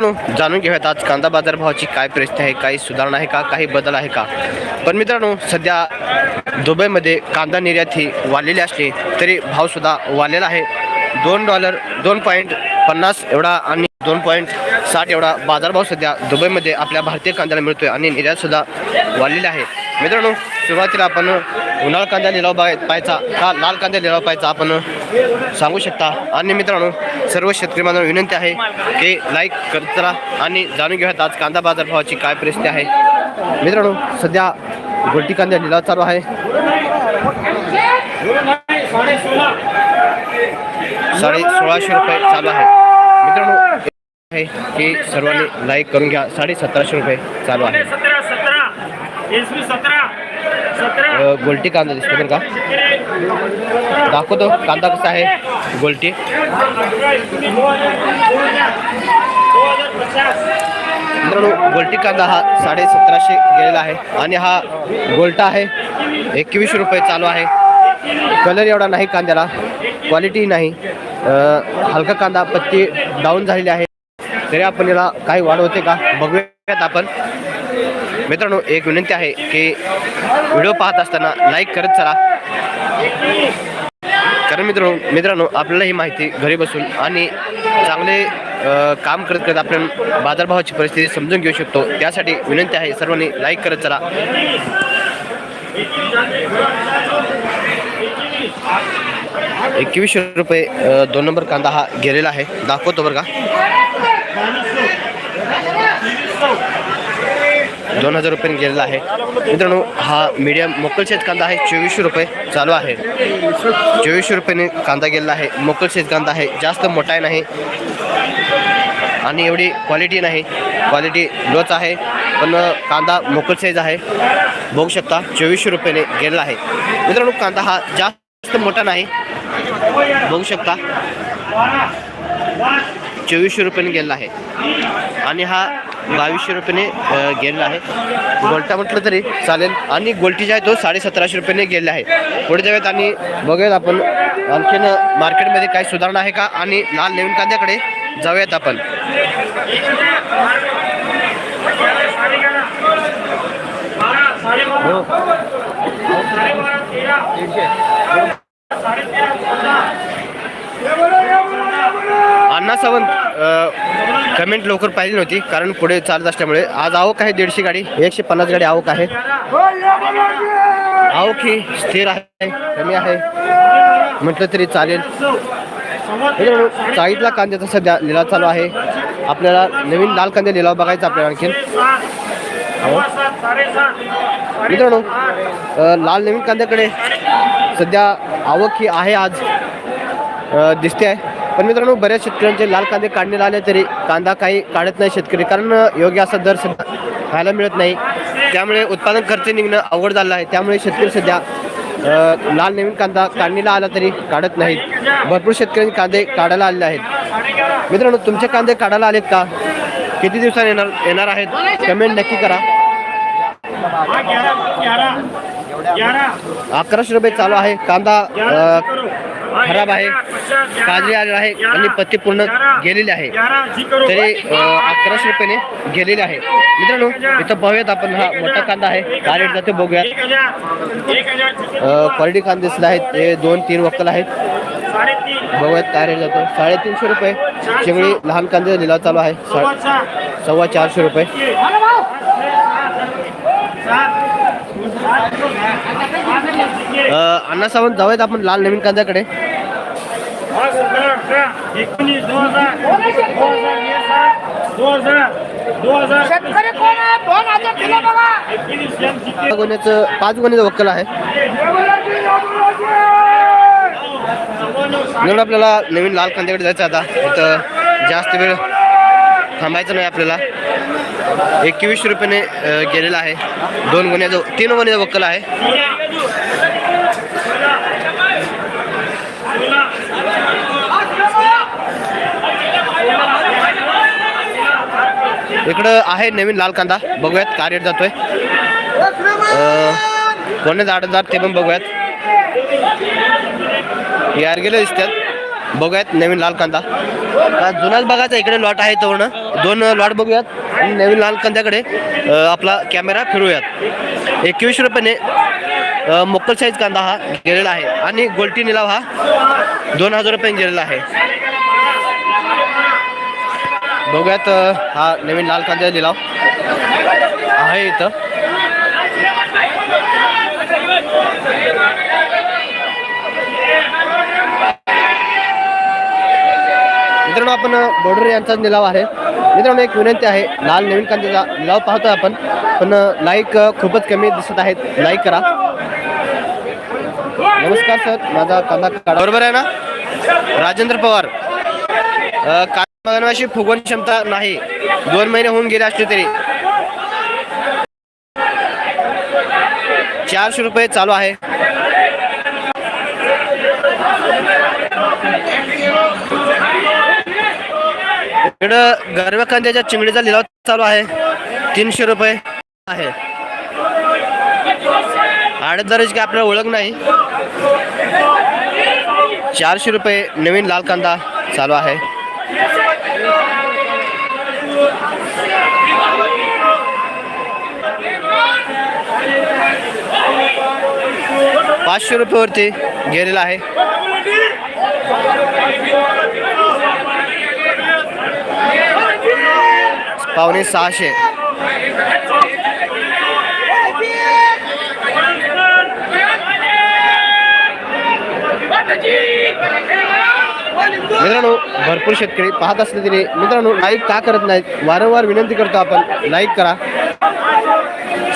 जाणून घेऊयात आज कांदा बाजारभावाची काय परिस्थिती आहे काही सुधारणा आहे का काही बदल आहे का? पण मित्रांनो सध्या दुबईमध्ये कांदा निर्यात ही वाढलेली असली तरी भावसुद्धा वाढलेला आहे. दोन डॉलर दोन पॉईंट पन्नास एवढा आणि दोन पॉईंट साठ एवढा बाजारभाव सध्या दुबईमध्ये आपल्या भारतीय कांद्याला मिळतोय आणि निर्यातसुद्धा वाढलेली आहे. मित्रांनो सुरुवातीला आपण उन्हाळ कांदा लिलाव बघाय पाहायचा हा लाल कांदा लिलाव पाहायचा आपण सांगू शकता. आणि मित्रांनो सर्व शेतकरी बांधवांना विनंती आहे की लाईक करत आणि जाणून घेऊयात आज कांदा बाजार भावाची काय परिस्थिती आहे. मित्रांनो सध्या गोल्टी कांदा लिलाव चालू आहे. साडे सोळाशे रुपये चालू आहे. मित्रांनो आहे की सर्वांनी लाईक करून घ्या. साडे सतराशे रुपये चालू आहे. गोल्टी कांदा दिसतो बरं का? दाखवतो कांदा कसा आहे? गोल्टी. मित्रांनो गोल्टी कांदा हा साडे सतराशे गेलेला आहे आणि हा गोल्टा आहे एकवीसशे रुपये चालू आहे. कलर एवढा नाही कांद्याला क्वालिटी नाही. हलका कांदा पत्ती डाऊन झालेली आहे. तरी आपण याला काही वाढ होते का? बघूयात आपण. मित्रांनो एक विनंती आहे की व्हिडिओ पाहत असताना लाईक करत चला. कारण मित्रांनो मित्रांनो आपल्याला ही माहिती घरी बसून आणि चांगले काम करत करत आपण बाजारभावाची परिस्थिती समजून घेऊ शकतो. त्यासाठी विनंती आहे सर्वांनी लाईक करत चला. एकवीसशे रुपये दोन नंबर कांदा हा गेलेला आहे. दाखवतो बरं का. दोन हजार रुपयाने गेलेला आहे. मित्रांनो हा मीडियम मोकल शेत कांदा आहे. चोवीसशे रुपये चालू आहे. चोवीसशे रुपयाने कांदा गेलेला आहे. मोकल शेत कांदा आहे. जास्त मोठा आहे नाही. आणि एवढी क्वालिटी नाही. क्वालिटी लोच आहे. पण कांदा मोकल साईज आहे. बघू शकता चोवीसशे रुपयाने गेलेला आहे. मित्रांनो कांदा हा जास्त मोठा नाही. बघू शकता. चोवीसशे रुपयाने गेलेला आहे. आणि हा बावीसशे रुपयाने गेलेला आहे. गोलटा म्हटलं तरी चालेल. आणि गोलटी जे आहे तो साडे सतराशे रुपयाने गेलेला आहे. पुढे जाऊयात आणि बघूयात आपण आणखीन मार्केटमध्ये काही सुधारणा आहे का? आणि लाल नवीन कांद्याकडे जाऊयात आपण. हो. अण्णा सावंत कमेंट लवकर पाहिली नव्हती कारण पुढे चालत असल्यामुळे. आज आवक आहे दीडशे गाडी एकशे पन्नास गाडी आवक आहे. आवक ही स्थिर आहे कमी आहे. म्हटलं तरी चालेल. चाळीतला कांद्याचा सध्या लिलाव चालू आहे. आपल्याला नवीन लाल कांदे लिलाव बघायचा आपल्याला आणखीन. मित्रांनो लाल नवीन कांद्याकडे सध्या आवक ही आहे आज. दिसते आहे. पण मित्रांनो बऱ्याच शेतकऱ्यांचे लाल कांदे काढण्यात आले तरी कांदा काही काढत नाही शेतकरी कारण योग्य असा दर सध्या खायला मिळत नाही. त्यामुळे उत्पादन खर्च निघणं अवघड झालं आहे. त्यामुळे शेतकरी सध्या लाल नवीन कांदा काढणीला आला तरी काढत नाहीत. भरपूर शेतकऱ्यांनी कांदे काढायला आलेले आहेत. मित्रांनो तुमचे कांदे काढायला आलेत का? किती दिवसांनी येणार येणार आहेत? कमेंट नक्की करा. अकराशे रुपये चालू आहे. कांदा खराब आहे काजळी आलेला आहे आणि पत्ती पूर्ण गेलेली आहे. तरी अकराशे रुपयाने गेलेले आहे. मित्रांनो इथं पाहूयात आपण हा मोठा कांदा आहे. काय रेट जाते बघूयात क्वालिटी कांदे दिसले आहेत. हे दोन तीन वक्कल आहेत. बघूयात काय रेट जातो. साडेतीनशे रुपये. चिंगळी लहान कांदे लिलाव चालू आहे सव्वा चारशे रुपये. अण्णा सावंत जाऊयात आपण लाल नवीन कांद्याकडे. एकोणीस दोन हजार दोन हजार एक सात दोन हजार दोन हजार शेतकरी कोण आहे? दोन हजार दिले बघा एकवीस यांची गोण्याचं पाच गोण्याचं वक्कल आहे. म्हणून आपल्याला नवीन लाल कांद्याकडे जायचं आता. इथं जास्त वेळ थांबायचं नाही आपल्याला. एकवीसशे रुपयाने गेलेला आहे. दोन गोण्याचं तीन गोण्याचं वक्कल आहे. इकडं आहे नवीन लाल कांदा. बघूयात काय रेट जातोय कोणी आठ जात ते पण बघूयात. यार गेले दिसतात. बघूयात नवीन लाल कांदा. जुनाच बघायचा इकडे लॉट आहे तो दोन लॉट बघूयात. आणि नवीन लाल कांद्याकडे आपला कॅमेरा फिरवूयात. एकवीस रुपयाने मोकल साईज कांदा हा गेलेला आहे. आणि गोल्टी निलाव हा दोन हजार रुपये गेलेला आहे. बघूयात हा नवीन लाल कांदा लिलाव आहे इथं. मित्रांनो आपण बॉर्डर यांचा निलाव आहे. मित्रांनो एक विनंती आहे लाल नवीन कांद्याचा निलाव पाहतोय आपण. पण लाईक खूपच कमी दिसत आहेत. लाईक करा. नमस्कार सर. माझा कांदा बरोबर आहे ना? राजेंद्र पवार. मगनवाशी फुगवण क्षमता नाही. दोन महिने होऊन गेले असले तरी. चारशे रुपये चालू आहे. इकडं गरव्या कांद्याच्या चिंगडीचा लिलाव चालू आहे. तीनशे रुपये आहे. आडतदाराची काय आपल्याला ओळख नाही. चारशे रुपये नवीन लाल कांदा चालू आहे. पाचशे रुपयेवरती गेलेला आहे. पावणे सहाशे. मित्रांनो भरपूर शेतकरी पाहत असले तरी मित्रांनो लाईक का करत नाहीत? वारंवार विनंती करतो आपण लाईक करा.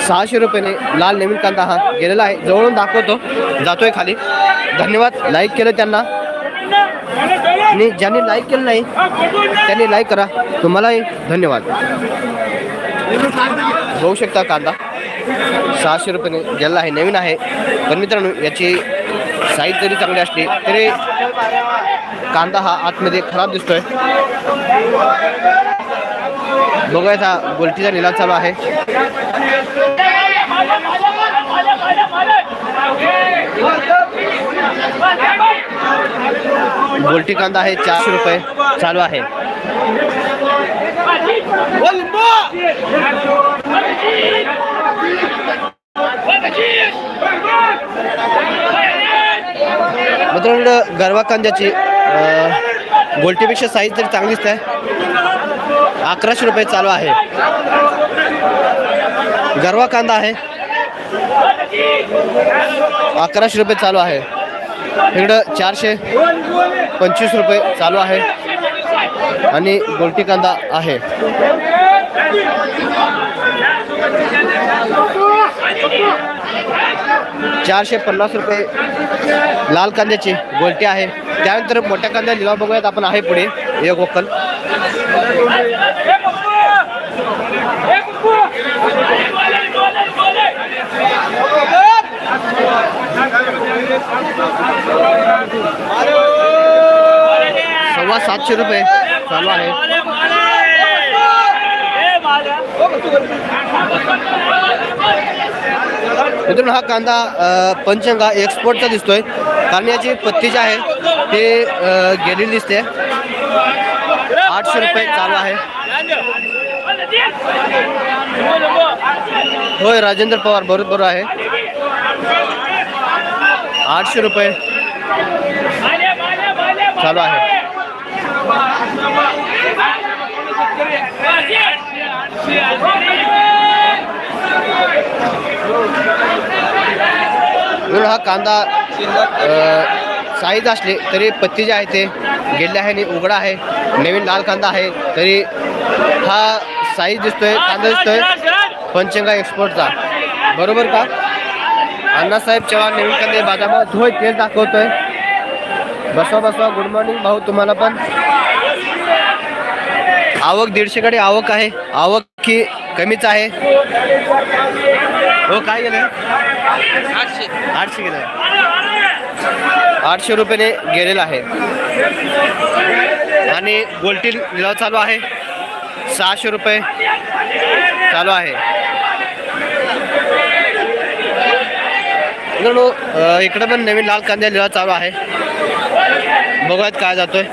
सहाशे रुपयाने लाल नवीन कांदा हा गेलेला आहे. जवळून दाखवतो. जातोय खाली. धन्यवाद. लाईक केलं त्यांना. आणि ज्यांनी लाईक केलं नाही त्यांनी लाईक करा. तुम्हालाही धन्यवाद. बघू शकता कांदा. सहाशे रुपयाने गेलेला आहे. नवीन आहे. पण मित्रांनो याची साईज जरी चांगली असली तरी कांदा हा आतमध्ये खराब दिसतोय. बघूयात हा गोलटीचा निलाव चालू आहे. गोलटी कांदा आहे चारशे रुपये चालू आहे. मित्रांनो गरवा कांद्याची अं, गोलटीपेक्षा साईज तरी चांगली आहे. अकराशे रुपये चालू आहे. गरवा कांदा आहे. अकराशे रुपये चालू आहे. इकडं चारशे पंचवीस रुपये चालू आहे. आणि गोलटी कांदा आहे. चारशे पन्नास रुपये लाल कांद्याची गोलटी आहे. त्यानंतर मोठ्या कांद्या लिलाव बघूयात. आपण आहे पुढे. एक वक्कल. सव्वा सातशे रुपये चालू आहे. मित्रांनो हा कांदा अ, पंचंगा एक्सपोर्टचा दिसतोय. कारण याची पत्ती जी आहे ते अ, गेलेली दिसते. आठशे रुपये चालू आहे. होय राजेंद्र पवार बरोबर आहे. आठशे रुपये चालू आहे. हा कांदा साईज असले तरी पत्ती जे आहे ते गेले आहे आणि उघडा आहे. नवीन लाल कांदा आहे तरी हा साईज दिसतोय कांदा दिसतोय. पंचंगा एक्सपोर्टचा. बरोबर का? अण्णासाहेब चव्हाण नवीन कांदे बाजारात होय तेच दाखवतोय. बसवा बसवा गुड मॉर्निंग भाऊ तुम्हाला पण. आवक दीडशेकडे आवक आहे. आवक की कमीच आहे. हो काय गेलं? आठशे. आठशे गेलं. आठशे रुपयाने गेलेला आहे. आणि गोलटी लिलाव चालू आहे. सहाशे रुपये चालू आहे. मित्रांनो अ, इकडं पण नवीन लाल कांदा लिलाव चालू आहे. बघूयात काय जातोय.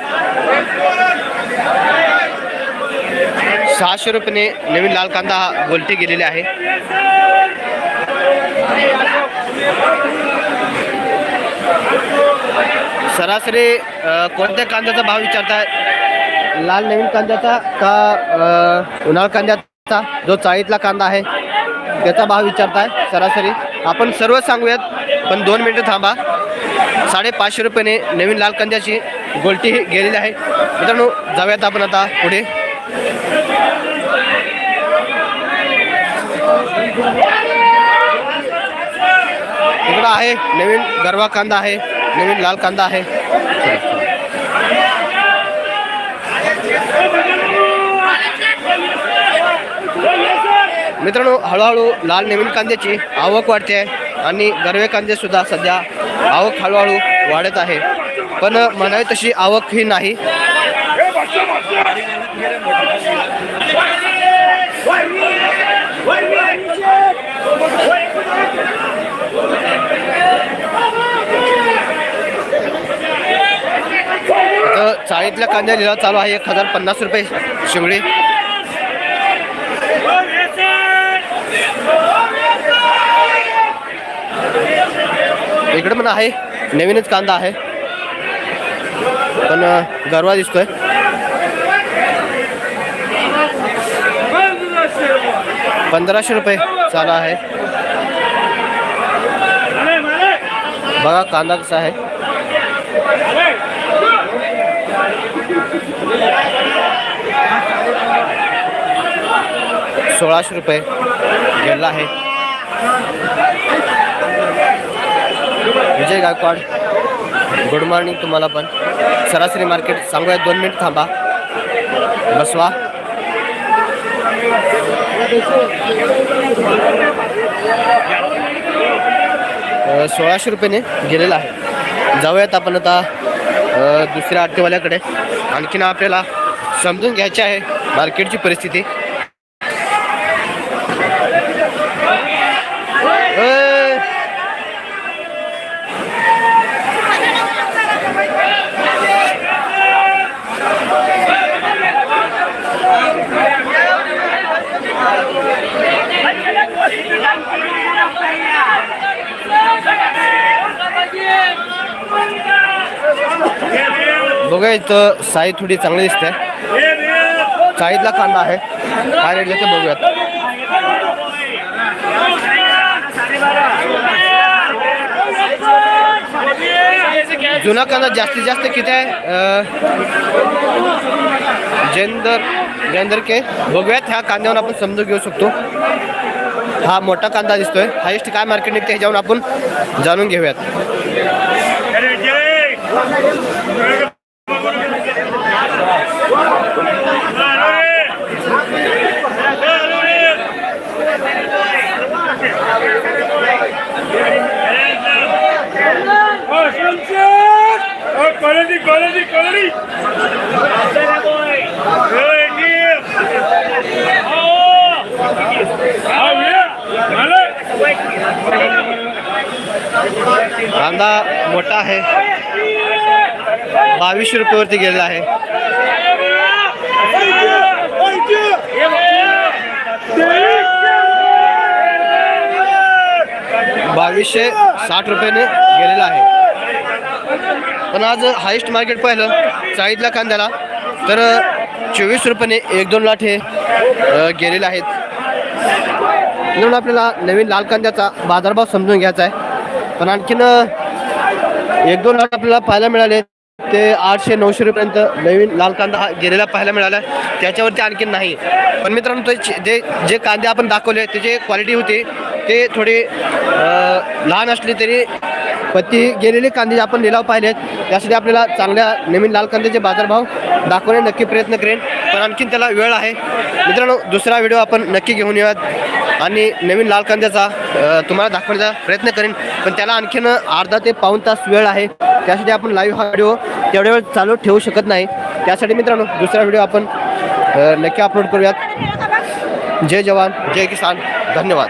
सहाशे रुपयाने नवीन लाल कांदा हा गोलटी गेलेली आहे. सरासरी कोणत्या कांद्याचा भाव विचारताय? लाल नवीन कांद्याचा का अ, उन्हाळ कांद्याचा जो चाळीतला कांदा आहे त्याचा भाव विचारताय सरासरी. आपण सर्व सांगूयात पण दोन मिनटं थांबा. साडेपाचशे रुपयाने नवीन लाल कांद्याची गोलटी ही गेलेली आहे. मित्रांनो जाऊयात आपण आता पुढे. इकडं आहे नवीन गरवा कांदा आहे. नवीन लाल कांदा आहे. मित्रांनो हळूहळू लाल नवीन कांद्याची आवक वाढते आहे आणि गरवे कांदे सुद्धा सध्या आवक हळूहळू वाढत आहे. पण म्हणावी तशी आवक ही नाही. चाळीतल्या कांद्या लिलाव चालू आहे. एक हजार पन्नास रुपये शिंगडी. इकडे पण आहे. नवीनच कांदा आहे. पण गरवा दिसतोय. पंधराशे रुपये चालू आहे. बघा कांदा कसा आहे. सोळाशे रुपये गेला आहे. विजय गायकवाड गुड मॉर्निंग तुम्हाला पण. सरासरी मार्केट सांगूया दोन मिनिट थांबा. बसवा. सोळाशे रुपयाने गेलेला आहे. जाऊयात आपण आता. दुसऱ्या आटोवाल्याकडे आणखीन आपल्याला समजून घ्यायची आहे मार्केटची परिस्थिती. बघा इथं साई थोडी चांगली दिसते. चाळीतला कांदा आहे. काय रेट घेते बघूयात. जुना कांदा जास्तीत जास्त किती आहे? अं, जेंदर जेंदर के? बघूयात ह्या कांद्यावर आपण समजून घेऊ शकतो. हा मोठा कांदा दिसतोय. हायस्ट काय मार्केट निघते ह्याच्यावर आपण जाणून घेऊयात. क्वालिटी कांदा मोठा आहे. बावीसशे रुपयावरती गेलेला आहे. बावीसशे साठ रुपयाने गेलेला आहे. पण आज हायेस्ट मार्केट पाहिलं चाळीतल्या कांद्याला तर चोवीस रुपयाने एक दोन लाट हे गेलेले आहेत. म्हणून आपल्याला नवीन लाल कांद्याचा बाजारभाव समजून घ्यायचा आहे. पण आणखीन एक दोन लाट आपल्याला पाहायला मिळाले ते आठशे नऊशे रुपयापर्यंत नवीन लाल कांदा हा गेलेला पाहायला मिळाला. त्याच्यावरती आणखीन नाही. पण मित्रांनो ते जे जे कांदे आपण दाखवले त्याची क्वालिटी होती. ते थोडी लहान असली तरी पत्ती गेलेले कांदे जे आपण लिलाव पाहिलेत. त्यासाठी आपल्याला चांगल्या नवीन लाल कांद्याचे बाजारभाव दाखवणे नक्की प्रयत्न करेन. पण आणखीन त्याला वेळ आहे. मित्रांनो दुसरा व्हिडिओ आपण नक्की घेऊन येऊयात. आणि नवीन लाल कांद्याचा तुम्हाला दाखवण्याचा प्रयत्न करेन. पण त्याला आणखीन अर्धा ते पाऊण तास वेळ आहे. त्यासाठी आपण लाईव्ह हा व्हिडिओ तेवढ्या वेळ चालू ठेवू शकत नाही. त्यासाठी मित्रांनो दुसरा व्हिडिओ आपण नक्की अपलोड करूयात. जय जवान जय किसान. धन्यवाद.